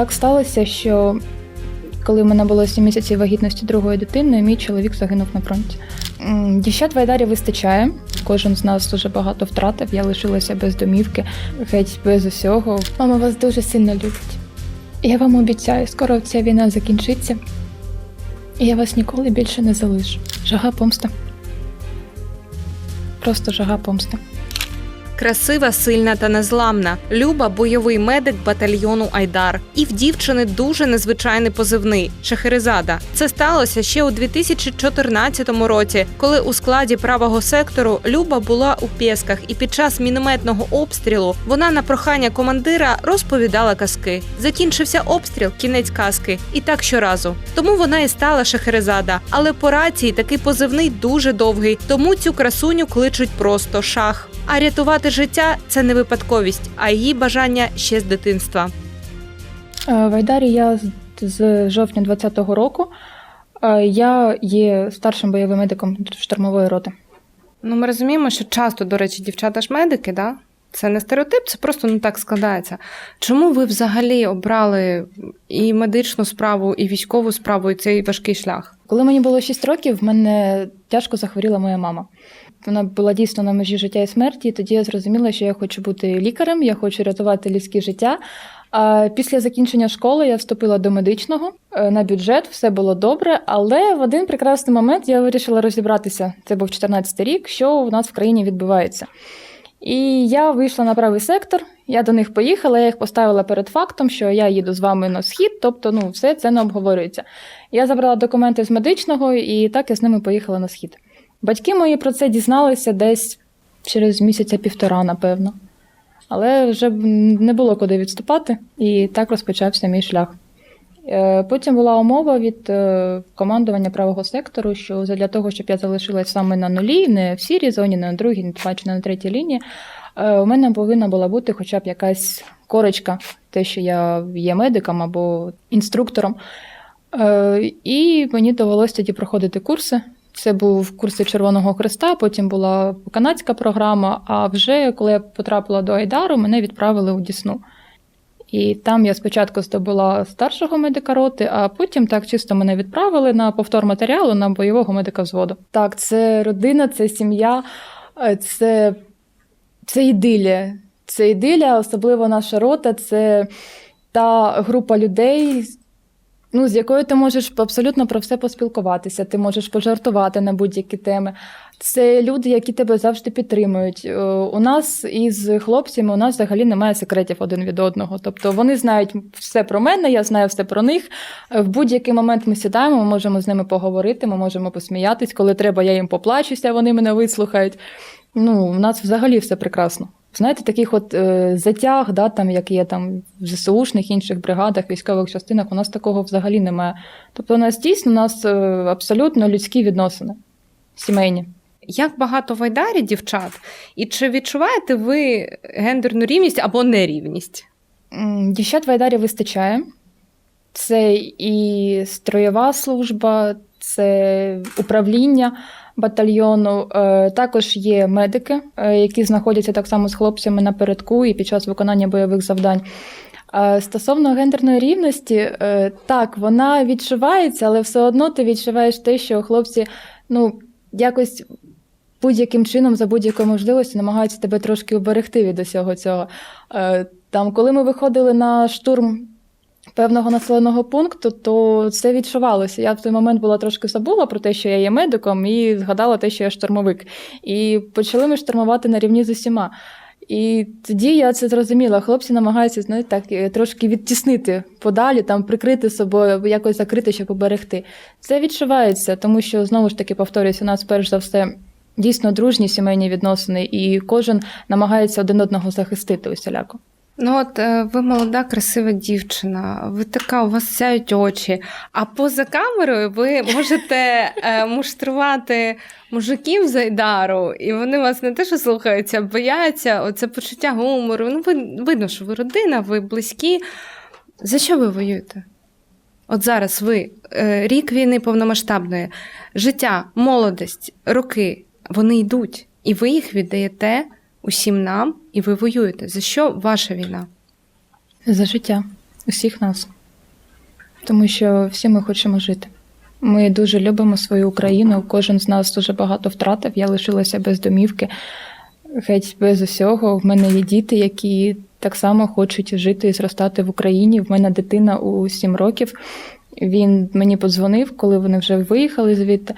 так сталося, що коли в мене було 7 місяців вагітності другої дитини, мій чоловік загинув на фронті. Дівчат в Айдарі вистачає. Кожен з нас дуже багато втратив. Я лишилася без домівки, геть без усього. Мама вас дуже сильно любить. Я вам обіцяю, скоро ця війна закінчиться, і я вас ніколи більше не залишу. Жага помста. Просто жага помста. Красива, сильна та незламна. Люба бойовий медик батальйону Айдар. І в дівчини дуже незвичайний позивний Шахерезада. Це сталося ще у 2014 році, коли у складі правого сектору Люба була у Пєсках, і під час мінометного обстрілу вона на прохання командира розповідала казки. Закінчився обстріл, кінець казки, і так щоразу. Тому вона і стала Шахерезада. Але по рації такий позивний дуже довгий, тому цю красуню кличуть просто шах. А рятувати життя це не випадковість, а її бажання ще з дитинства. Е, В Айдарі я з- з жовтня 20-го року. Е, Я є старшим бойовим медиком штурмової роти. Ну, ми розуміємо, що часто, до речі, дівчата ж медики, да? Це не стереотип, це просто не так складається. Чому ви взагалі обрали і медичну справу, і військову справу, і цей важкий шлях? Коли мені було 6 років, в мене тяжко захворіла моя мама. Вона була дійсно на межі життя і смерті. І тоді я зрозуміла, що я хочу бути лікарем, я хочу рятувати людське життя. А після закінчення школи я вступила до медичного е, на бюджет, все було добре. Але в один прекрасний момент я вирішила розібратися. Це був 14 рік, що у нас в країні відбувається. І я вийшла на правий сектор. Я до них поїхала, я їх поставила перед фактом, що я їду з вами на схід, тобто, ну, все це не обговорюється. Я забрала документи з медичного і так я з ними поїхала на схід. Батьки мої про це дізналися десь через місяця півтора, напевно. Але вже не було куди відступати, і так розпочався мій шлях. Е, Потім була умова від е, командування правого сектору, що для того, щоб я залишилась саме на нулі, не в сірій зоні, не на другій, не бачу, не на третій лінії, е, у мене повинна була бути хоча б якась корочка, те, що я є медиком або інструктором. І мені довелося тоді проходити курси. Це був курси Червоного Хреста, потім була канадська програма. А вже коли я потрапила до Айдару, мене відправили у Дісну. І там я спочатку здобула старшого медика роти, а потім так чисто мене відправили на повтор матеріалу на бойового медика взводу. Так, це родина, це сім'я, е, це, це ідилія. Це ідилія, особливо наша рота, це та група людей, ну, з якою ти можеш абсолютно про все поспілкуватися, ти можеш пожартувати на будь-які теми. Це люди, які тебе завжди підтримують. Е, У нас із хлопцями у нас взагалі немає секретів один від одного. Тобто вони знають все про мене, я знаю все про них. В будь-який момент ми сідаємо, ми можемо з ними поговорити, ми можемо посміятись. Коли треба, я їм поплачуся, вони мене вислухають. Ну, у нас взагалі все прекрасно. Знаєте, таких от е, затяг, да, там, як є там в ЗСУшних інших бригадах, військових частинах, у нас такого взагалі немає. Тобто, у нас дійсно у нас е, абсолютно людські відносини, сімейні. Як багато в Айдарі дівчат? І чи відчуваєте ви гендерну рівність або нерівність? Дівчат в Айдарі вистачає. Це і строєва служба, це управління батальйону. Е, Також є медики, е, які знаходяться так само з хлопцями напередку і під час виконання бойових завдань. Е, Стосовно гендерної рівності, так, вона відчувається, але все одно ти відчуваєш те, що хлопці ну, якось будь-яким чином, за будь-якої можливості, намагаються тебе трошки уберегти від усього цього. Там, коли ми виходили на штурм певного населеного пункту, то це відчувалося. Я в той момент була трошки забула про те, що я є медиком, і згадала те, що я штурмовик. І почали ми штурмувати на рівні з усіма. І тоді я це зрозуміла. Хлопці намагаються знаєте, так е, трошки відтіснити подалі, там прикрити собою, якось закрити, щоб поберегти. Це відчувається, тому що знову ж таки повторюсь, у нас перш за все дійсно дружні сімейні відносини, і кожен намагається один одного захистити усіляко. Ну, от е, ви молода, красива дівчина, ви така, у вас сяють очі. А поза камерою ви можете е, муштрувати мужиків з Айдару, і вони вас не те, що слухаються, бояться, оце почуття гумору. Ну, ви, видно, що ви родина, ви близькі. За що ви воюєте? От зараз ви е, рік війни повномасштабної, життя, молодість, роки, вони йдуть, і ви їх віддаєте усім нам, і ви воюєте. За що ваша війна? За життя. усіх нас. Тому що всі ми хочемо жити. Ми дуже любимо свою Україну. Кожен з нас дуже багато втратив. Я лишилася без домівки, геть без усього. В мене є діти, які так само хочуть жити і зростати в Україні. В мене дитина у 7 років. Він мені подзвонив, коли вони вже виїхали звідти.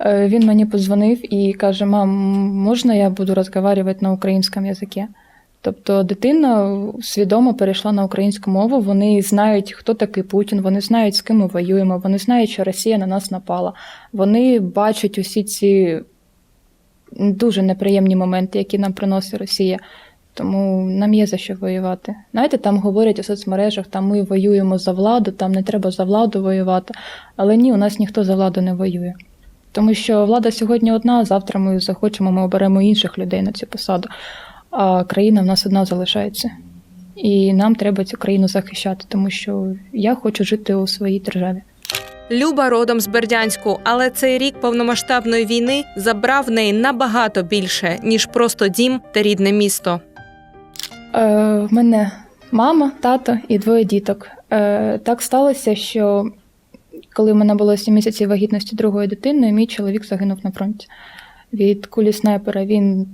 Е, Він мені подзвонив і каже: Мам, можна я буду розмовляти на українському язикі? Тобто дитина свідомо перейшла на українську мову. Вони знають, хто такий Путін, вони знають, з ким ми воюємо, вони знають, що Росія на нас напала. Вони бачать усі ці дуже неприємні моменти, які нам приносить Росія. Тому нам є за що воювати. Знаєте, там говорять у соцмережах, там ми воюємо за владу, там не треба за владу воювати. Але ні, у нас ніхто за владу не воює. Тому що влада сьогодні одна, завтра ми захочемо, ми оберемо інших людей на цю посаду. А країна в нас одна залишається. І нам треба цю країну захищати, тому що я хочу жити у своїй державі. Люба родом з Бердянську, але цей рік повномасштабної війни забрав в неї набагато більше ніж просто дім та рідне місто. Е, в мене мама, тато і двоє діток. Е, так сталося, що коли в мене було 7 місяців вагітності другої дитини, мій чоловік загинув на фронті від кулі снайпера. Він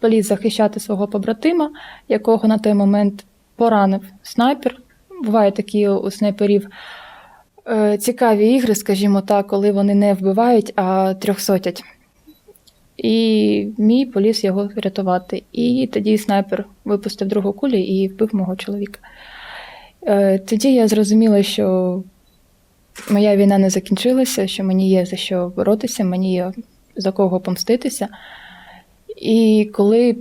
поліз захищати свого побратима, якого на той момент поранив снайпер. Бувають такі у снайперів е, цікаві ігри, скажімо так, коли вони не вбивають, а трьохсотять. І мій поліз його рятувати. І тоді снайпер випустив другу кулю і вбив мого чоловіка. Е, Тоді я зрозуміла, що моя війна не закінчилася, що мені є за що боротися, мені є за кого помститися. І коли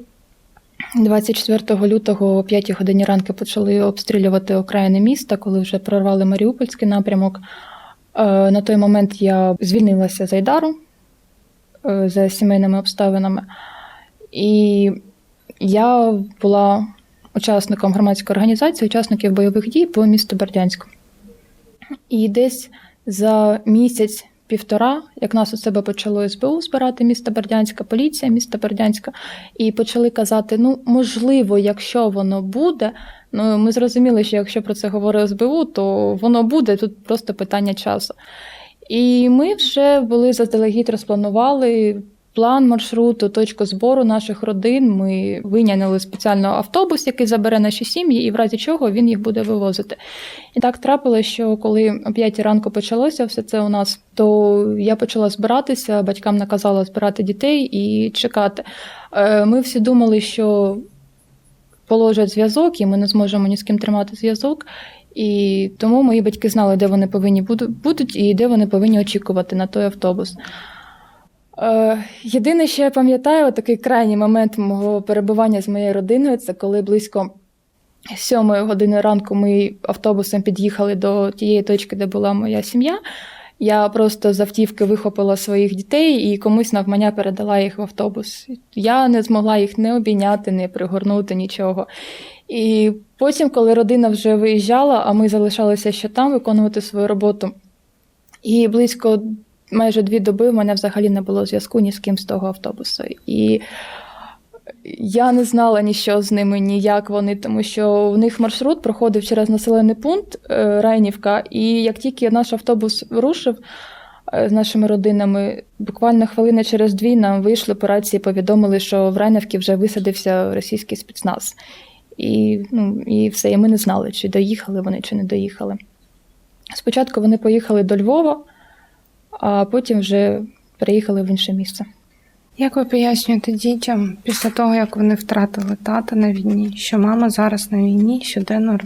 24 лютого о 5 годині ранку почали обстрілювати окраїни міста, коли вже прорвали Маріупольський напрямок, е, на той момент я звільнилася з Айдару е, за сімейними обставинами. І я була учасником громадської організації, учасників бойових дій по місту Бердянську. І десь за місяць. Півтора, як нас у себе почало СБУ збирати місто Бердянська, поліція міста Бердянська, і почали казати: ну, можливо, якщо воно буде, ну ми зрозуміли, що якщо про це говорить СБУ, то воно буде тут просто питання часу. І ми вже були заздалегідь розпланували план маршруту, точку збору наших родин. Ми виняли спеціально автобус, який забере наші сім'ї, і в разі чого він їх буде вивозити. І так трапилося, що коли о 5 ранку почалося все це у нас, то я почала збиратися, батькам наказала збирати дітей і чекати. Е, Ми всі думали, що положать зв'язок, і ми не зможемо ні з ким тримати зв'язок. І тому мої батьки знали, де вони повинні буду- будуть і де вони повинні очікувати на той автобус. Е, єдине, що я пам'ятаю, такий крайній момент мого перебування з моєю родиною, це коли близько сьомої години ранку ми автобусом під'їхали до тієї точки, де була моя сім'я. Я просто з автівки вихопила своїх дітей і комусь навмання передала їх в автобус. Я не змогла їх не обійняти, не пригорнути нічого. І потім, коли родина вже виїжджала, а ми залишалися ще там виконувати свою роботу. І близько майже дві доби в мене взагалі не було зв'язку ні з ким з того автобусу. І я не знала ні що з ними, ні як вони, тому що в них маршрут проходив через населений пункт е, Райнівка, і як тільки наш автобус рушив е, з нашими родинами, буквально хвилини через дві нам вийшли по рації, повідомили, що в Райнівці вже висадився російський спецназ. І, ну, і все, і ми не знали, чи доїхали вони, чи не доїхали. Спочатку вони поїхали до Львова, а потім вже переїхали в інше місце. Як ви пояснюєте дітям після того, як вони втратили тата на війні, що мама зараз на війні щоденно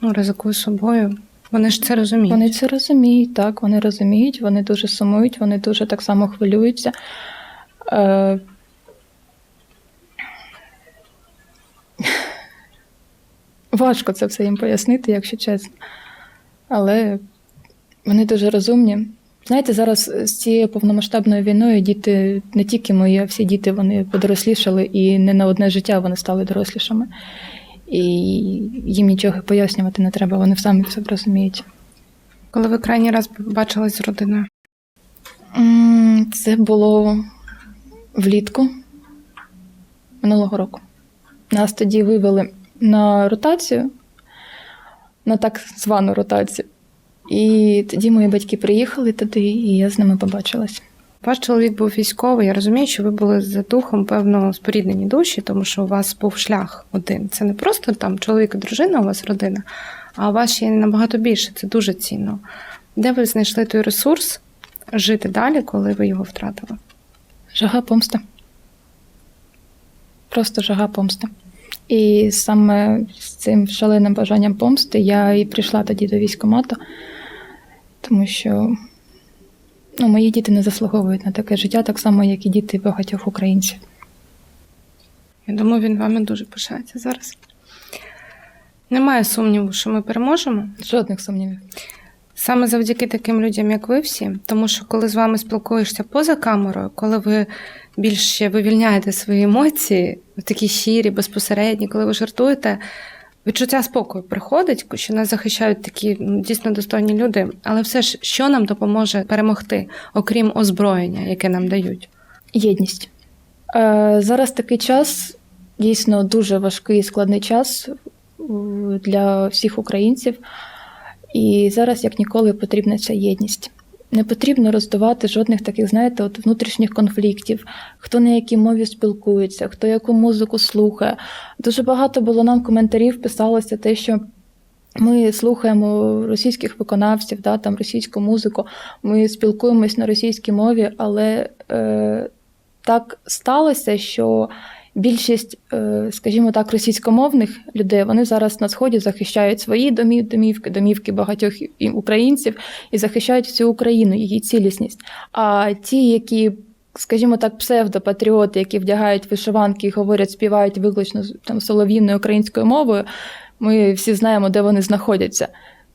ну, ризикує собою? Вони ж це розуміють. Вони це розуміють, так, вони розуміють, вони дуже сумують, вони дуже так само хвилюються. Е... Важко це все їм пояснити, якщо чесно. Але вони дуже розумні. Знаєте, зараз з цією повномасштабною війною діти, не тільки мої, а всі діти вони подорослішали і не на одне життя вони стали дорослішими. І їм нічого пояснювати не треба, вони самі все розуміють. Коли ви крайній раз бачились з родиною? Це було влітку минулого року. Нас тоді вивели на ротацію. на так звану ротацію. І тоді мої батьки приїхали туди, і я з ними побачилась. Ваш чоловік був військовий. Я розумію, що ви були за духом певно споріднені душі, тому що у вас був шлях один. Це не просто там чоловік і дружина, у вас родина, а у вас ще набагато більше. Це дуже цінно. Де ви знайшли той ресурс жити далі, коли ви його втратили? Жага помсти. Просто жага помсти. І саме з цим шаленим бажанням помсти я і прийшла тоді до військкомату, тому що ну, мої діти не заслуговують на таке життя, так само, як і діти багатьох українців. Я думаю, він вами дуже пишається зараз. Немає сумніву, що ми переможемо. Жодних сумнівів. Саме завдяки таким людям, як ви всі, тому що коли з вами спілкуєшся поза камерою, коли ви більше вивільняєте свої емоції, такі щирі, безпосередні, коли ви жартуєте, відчуття спокою приходить, що нас захищають такі ну, дійсно достойні люди. Але все ж, що нам допоможе перемогти, окрім озброєння, яке нам дають? Єдність. Е, зараз такий час, дійсно дуже важкий і складний час е, для всіх українців. І зараз, як ніколи, потрібна ця єдність. Не потрібно роздавати жодних таких, знаєте, от внутрішніх конфліктів, хто на якій мові спілкується, хто яку музику слухає. Дуже багато було нам коментарів, писалося те, що ми слухаємо російських виконавців, да, там російську музику, ми спілкуємось на російській мові, але е, так сталося, що більшість, е, скажімо так, російськомовних людей вони зараз на сході захищають свої домів, домівки, домівки багатьох українців і захищають всю Україну, її цілісність. А ті, які, скажімо так, псевдопатріоти, які вдягають вишиванки і говорять, співають виключно там солов'їною українською мовою, ми всі знаємо, де вони знаходяться.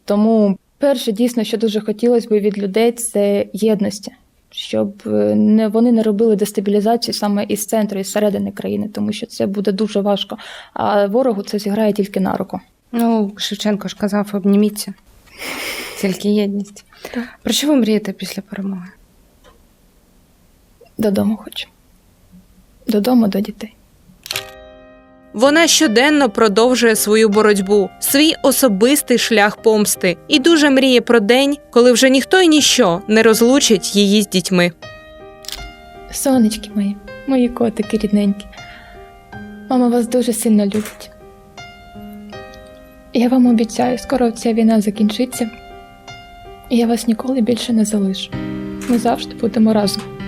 Тому перше, дійсно, що дуже хотілося б від людей, це єдності щоб е, не вони не робили дестабілізацію саме із центру, із середини країни, тому що це буде дуже важко. А ворогу це зіграє тільки на руку. Ну, Шевченко ж казав, обніміться. Тільки єдність. Так. Про що ви мрієте після перемоги? Додому хочу. Додому до дітей. Вона щоденно продовжує свою боротьбу, свій особистий шлях помсти і дуже мріє про день, коли вже ніхто і ніщо не розлучить її з дітьми. Сонечки мої, мої котики рідненькі. Мама вас дуже сильно любить. Я вам обіцяю, скоро ця війна закінчиться, і я вас ніколи більше не залишу. Ми завжди будемо разом.